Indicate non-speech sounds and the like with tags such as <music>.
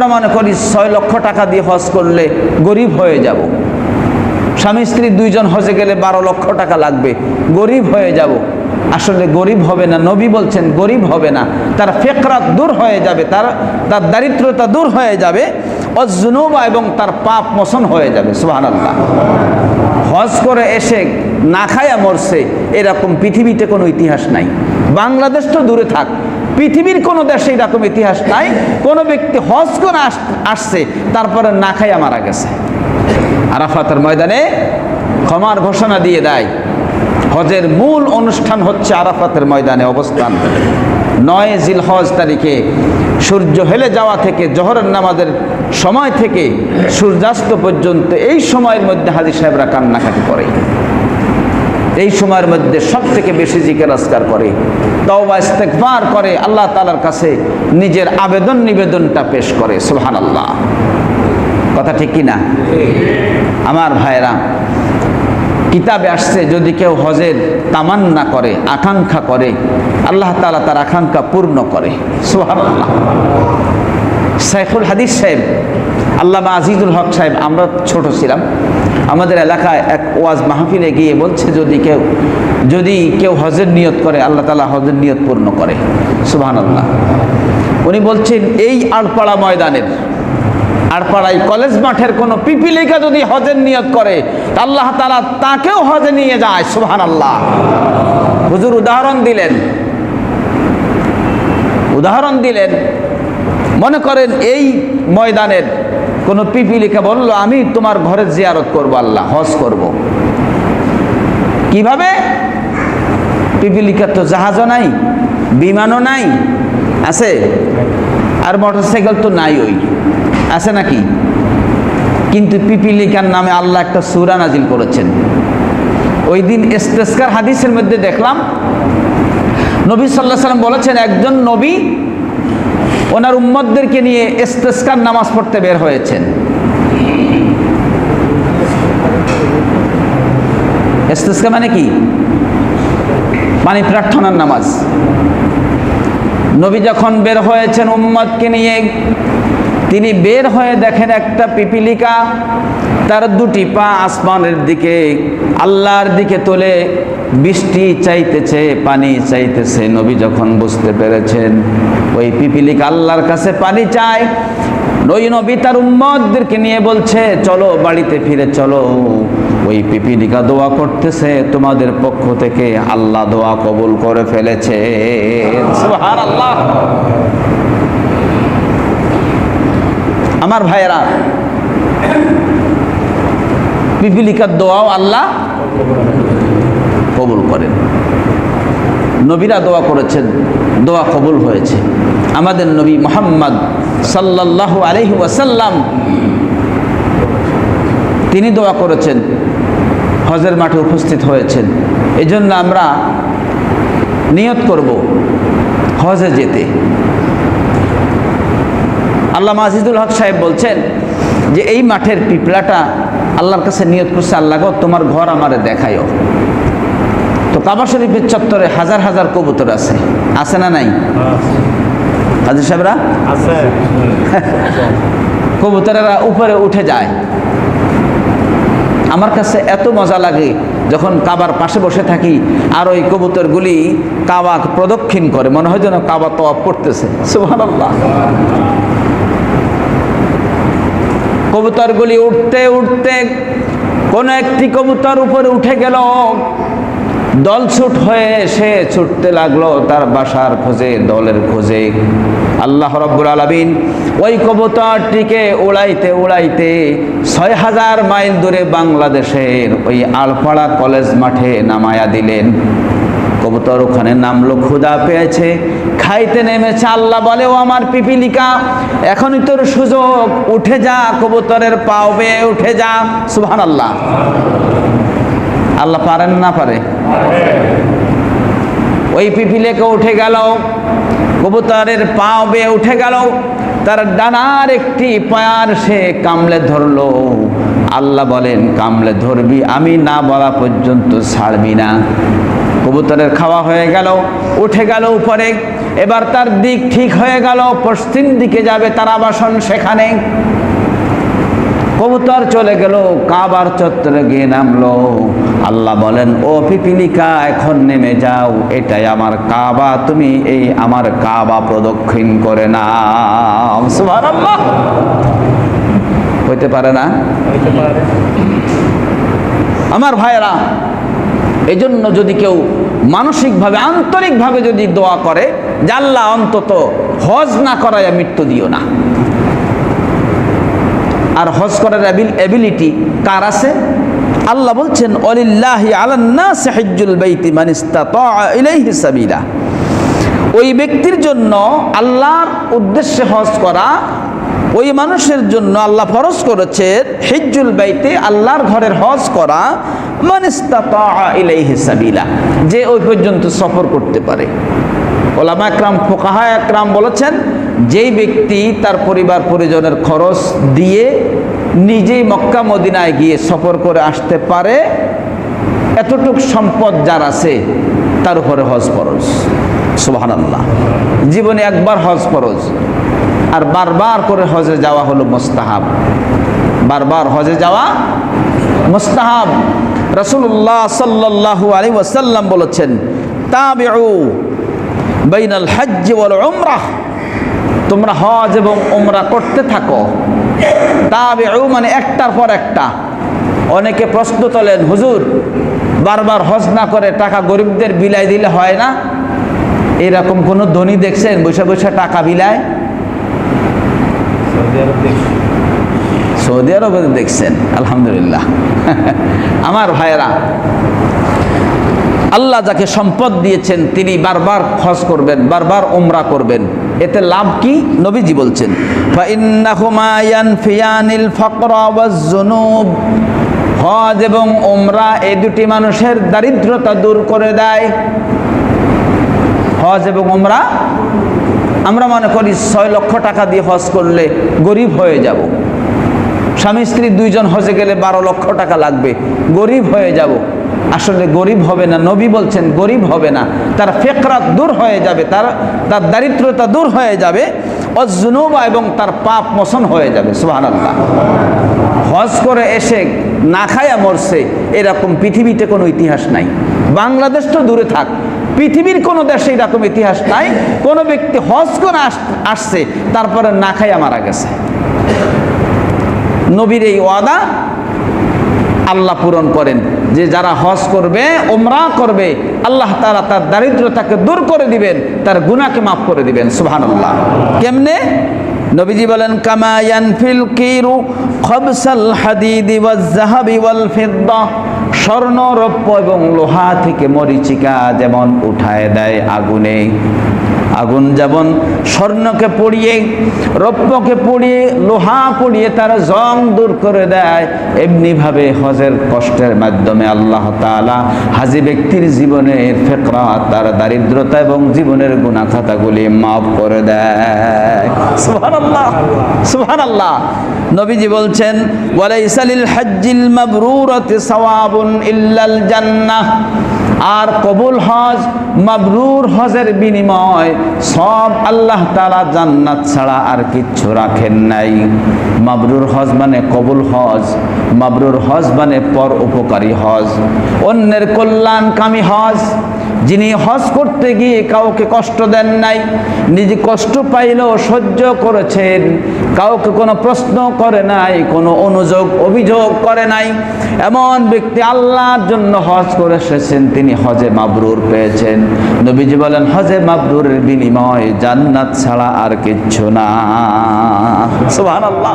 আমরা মনে করি ছয় লক্ষ টাকা দিয়ে হজ করলে গরিব হয়ে যাব। স্বামী স্ত্রী দুইজন হজে গেলে বারো লক্ষ টাকা লাগবে, গরিব হয়ে যাব। আসলে গরিব হবে না, নবী বলছেন গরিব হবে না। তার ফেকরাত দূর হয়ে যাবে, তার তার দারিদ্রতা দূর হয়ে যাবে, অজনুবা এবং তার পাপ মোচন হয়ে যাবে সুহান আল্লাহ হজ করে এসে না খায়া মরছে, এরকম পৃথিবীতে কোনো ইতিহাস নাই। বাংলাদেশ তো দূরে থাক পৃথিবীর কোনো দেশে এরকম ইতিহাস নাই, কোনো ব্যক্তি হজ করে আস- আসছে, তারপরে না খাইয়া মারা গেছে। আরাফাতের ময়দানে ক্ষমার ঘোষণা দিয়ে দেয়, হজের মূল অনুষ্ঠান হচ্ছে আরাফাতের ময়দানে অবস্থান। নয় জিল হজ তারিখে সূর্য হেলে যাওয়া থেকে, জহরের নামাজের সময় থেকে সূর্যাস্ত পর্যন্ত এই সময়ের মধ্যে হাজি সাহেবরা কান্নাকাটি করে। এই সময়ের মধ্যে সব থেকে বেশি জিকের আজকার করে, তওবা ইস্তেকবার করে, আল্লাহ তালার কাছে নিজের আবেদন নিবেদনটা পেশ করে সুলহান আল্লাহ কথা ঠিক কিনা? আমার ভাইরা কিতাবে আসছে, যদি কেউ হজের তামান্না করে, আকাঙ্ক্ষা করে, আল্লাহ তালা তার আকাঙ্ক্ষা পূর্ণ করে সুহান আল্লাহ সাইফুল হাদিস সাহেব আল্লামা আজিজুল হক সাহেব, আমরা ছোট ছিলাম। আমাদের এলাকায় এক ওয়াজ মাহফিলে গিয়ে বলছে, যদি কেউ যদি কেউ হজের নিয়ত করে, আল্লাহ তালা হজের নিয়ত পূর্ণ করে। সুবাহান আল্লাহ উনি বলছেন, এই আড়পাড়া ময়দানের, আড়পাড়ায় কলেজ মাঠের কোনো পিপিলিকা যদি হজের নিয়ত করে আল্লাহ তালা তাকেও হজে নিয়ে যায় সুবহান আল্লাহ হুজুর উদাহরণ দিলেন। উদাহরণ দিলেন। মনে করেন এই ময়দানের কোনো পিপিলিকা বলল, আমি তোমার ঘরে জিয়ারত করব আল্লাহ, হজ করব। কীভাবে? পিপিলিকার তো জাহাজও নাই, বিমানও নাই, আছে? আর মোটরসাইকেল তো নাই ওই, আছে নাকি? কিন্তু পিপিলিকার নামে আল্লাহ একটা সুরা নাজিল করেছেন। ওই দিন ইস্তেস্কার হাদিসের মধ্যে দেখলাম, নবী সাল্লাহ সাল্লাম বলেছেন, একজন নবী ওনার উম্মদদেরকে নিয়ে ইস্তেস্কার নামাজ পড়তে বের হয়েছেন। ইস্তেস্কা মানে কি? মানে প্রার্থনার নামাজ। নবী যখন বের হয়েছেন উম্মদকে নিয়ে তিনি বের হয়ে দেখেন একটা পিপিলিকা, তার দুটি পা আসমানের দিকে, আল্লাহর দিকে তোলে, বৃষ্টি চাইতেছে, পানি চাইতেছে, নবী যখন বুঝতে পেরেছেন, ওই পিপিলিকা আল্লাহর কাছে পানি চায়, ওই নবী তার উম্মতদেরকে নিয়ে বলছে, চলো বাড়িতে ফিরে চলো। ওই পিপিলিকা দোয়া করতেছে, তোমাদের পক্ষ থেকে আল্লাহ দোয়া কবুল করে ফেলেছে। সুবহানাল্লাহ। আমার ভাইয়েরা, পিপিলিকার দোয়াও আল্লাহ কবুল করেন। নবীরা দোয়া করেছেন, দোয়া কবুল হয়েছে। আমাদের নবী মোহাম্মদ সাল্লাল্লাহু আলহি ওয়াসাল্লাম, তিনি দোয়া করেছেন, হজের মাঠে উপস্থিত হয়েছেন। এজন্য আমরা নিয়ত করব হজে যেতে। আল্লাহ আজিজুল হক সাহেব বলছেন যে এই মাঠের পিপলাটা আল্লাহর কাছে নিয়ত করছে আল্লাহ তোমার ঘর আমারে দেখায়ও তো কাবা শরীফের চত্বরে হাজার হাজার কবুতর আছে। আছে না নাই? হাজির সাহেবরা? আছে। কবুতরেরা উপরে উঠে যায়। আমার কাছে এত মজা লাগে যখন কাবার পাশে বসে থাকি আর ওই কবুতরগুলি কাবা প্রদক্ষিণ করে মনে হয় যেন কাবা তো করতেছে। সুবহানাল্লাহ। কবুতরগুলি উঠতে উঠতে কোন একটি কবুতর উপরে উঠে গেল। দলছুট হয়ে সে ছুটতে লাগল তার বাসার খোঁজে, দলের খোঁজে। আল্লাহ রব্বুল আলমিন ওই কবুতরটিকে উড়াইতে উড়াইতে ছয় হাজার মাইল দূরে বাংলাদেশের ওই আলপাড়া কলেজ মাঠে নামায়া দিলেন। কবুতর ওখানে নামলো ক্ষুদা পেয়েছে, খাইতে নেমেছে, আল্লাহ বলে, ও আমার পিপিলিকা, এখনই তোর সুযোগ, উঠে যা, কবুতরের পাও বেয়ে উঠে যা। সুবহান আল্লাহ আল্লাহ পারেন না পারে? ওই পিপিলেকে উঠে গেল, কবুতরের পাও বেয়ে উঠে গেল, তার ডানার একটি পায়ার সে কামলে ধরলো। আল্লাহ বলেন, কামলে ধরবি, আমি না বলা পর্যন্ত ছাড়বি না। কবুতরের খাওয়া হয়ে গেল উঠে গেল উপরে এবার তার দিক ঠিক হয়ে গেল পশ্চিম দিকে যাবে তার আবাসন সেখানে। কবুতর চলে গেল কাবার চত্বরে গিয়ে নামলো। আল্লাহ বলেন ও পিপিলিকা এখন নেমে যাও এটাই আমার কাবা তুমি এই আমার কাবা প্রদক্ষিণ করে নাও। সুবহানাল্লাহ। হইতে পারে না? আমার ভাইয়েরা এই জন্য যদি কেউ মানসিকভাবে, আন্তরিকভাবে যদি দোয়া করে আল্লাহ অন্তত হজ না করায় মৃত্যু দিও না। আর হজ করার এবিলিটি কার আছে? আল্লাহ বলছেন, অলিল্লাহি ওই ব্যক্তির জন্য আল্লাহর উদ্দেশ্যে হজ করা ওই মানুষের জন্য আল্লাহ ফরজ করেছেন হিজ্জুল বাইতে আল্লাহর ঘরের হজ করা সাবিলা, যে ওই পর্যন্ত সফর করতে পারে। ওলামা একরাম, ফোকাহা একরাম বলেছেন, যেই ব্যক্তি তার পরিবার পরিজনের খরচ দিয়ে নিজেই মক্কা মদিনায় গিয়ে সফর করে আসতে পারে, এতটুক সম্পদ যার আছে, তার উপরে হজ ফরজ। আল্লাহ জীবনে একবার হজ ফরজ। আর বারবার করে হজে যাওয়া হলো মোস্তাহাব। বারবার হজে যাওয়া মোস্তাহাব। রসুল্লাহ সাল্লাল্লাহু আলী ওয়াসাল্লাম বলেছেন, তাবিউ বাইনাল হজ্জ ওয়াল উমরাহ তোমরা হজ এবং উমরা করতে থাকো। তাবিউ মানে একটার পর একটা। অনেকে প্রশ্ন তোলেন, হুজুর, বারবার হজ না করে টাকা গরিবদের বিলাই দিলে হয় না? এরকম কোনো ধনী দেখছেন, বসে বসে টাকা বিলায়? সৌদি আরবে দেখছেন? আলহামদুলিল্লাহ। <laughs> আমার ভাইয়েরা, আল্লাহ যাকে সম্পদ দিয়েছেন, তিনি বারবার খস করবেন, বারবার ওমরা করবেন। এতে লাভ কি? নবীজি বলছেন হজ এবং ওমরা এই দুটি মানুষের দারিদ্রতা দূর করে দেয়। হজ এবং ওমরা আমরা মনে করি ছয় লক্ষ টাকা দিয়ে হজ করলে গরিব হয়ে যাব। স্বামী স্ত্রী দুইজন হজে গেলে বারো লক্ষ টাকা লাগবে। গরিব হয়ে যাব। আসলে গরিব হবে না, নবী বলছেন গরিব হবে না। তার ফেকরাত দূর হয়ে যাবে, তার তার দারিদ্রতা দূর হয়ে যাবে, অজনুবা এবং তার পাপ মোচন হয়ে যাবে সুহান আল্লাহ হজ করে এসে না খায়া মরছে, এরকম পৃথিবীতে কোনো ইতিহাস নাই। বাংলাদেশ তো দূরে থাক পৃথিবীর কোনো দেশে এরকম ইতিহাস নাই, কোনো ব্যক্তি হজ করে আস- আসছে, তারপরে না খাইয়া মারা গেছে। নবীর এই ওয়াদা আল্লাহ পূরণ করেন, যে যারা হজ করবে ওমরা করবে, আল্লাহ তারা তার দারিদ্রতাকে দূর করে দিবেন, তার গুণাকে মাফ করে দিবেন, সুবহানাল্লাহ। কেমনে? নবীজি বলেন কামায়ান ফিল কিরু খবসাল হাদিদি ওয়াজ জাহাবি ওয়াল ফিদ্দা। স্বর্ণ রৌপ্য এবং লোহা থেকে মরিচিকা যেমন উঠায় দেয় আগুনে। আগুন যেমন স্বর্ণকে পড়িয়ে, রৌপ্যকে পড়িয়ে, লোহা পড়িয়ে তারা জং দূর করে দেয়, এমনিভাবে হজের কষ্টের মাধ্যমে আল্লাহ তাআলা হাজি ব্যক্তির জীবনের ফেকরা তার দারিদ্রতা এবং জীবনের গুণা খাতাগুলি মাফ করে দেয়। সুবহানাল্লাহ সুবহানাল্লাহ। নবীজি বলছেন, ওয়ালাইসালিল হজ্জিল মাবরুরাতি সাওয়াবুন ইল্লাল জান্নাহ। আর কবুল হজ মাবরুর হজের বিনিময় সব আল্লাহ তাআলা জান্নাত ছাড়া আর কিচ্ছু রাখেন নাই। মাবরুর হজ মানে কবুল হজ, মাবরুর হজ মানে পর উপকারী হজ। অন্যের কল্যাণকামী হজ, যিনি হজ করতে গিয়ে কাউকে কষ্ট দেন নাই, নিজে কষ্ট পাইলেও সহ্য করেছেন, কাউকে কোনো প্রশ্ন করে নাই, কোনো অনুযোগ, অভিযোগ করে নাই। এমন ব্যক্তি আল্লাহর জন্য হজ করে এসেছেন, তিনি হজে মাবরুর পেয়েছেন। নবীজি বলেন, হজে মাবরুরের বিনিময় জান্নাত ছাড়া আর কিচ্ছু না। সুবহানাল্লাহ।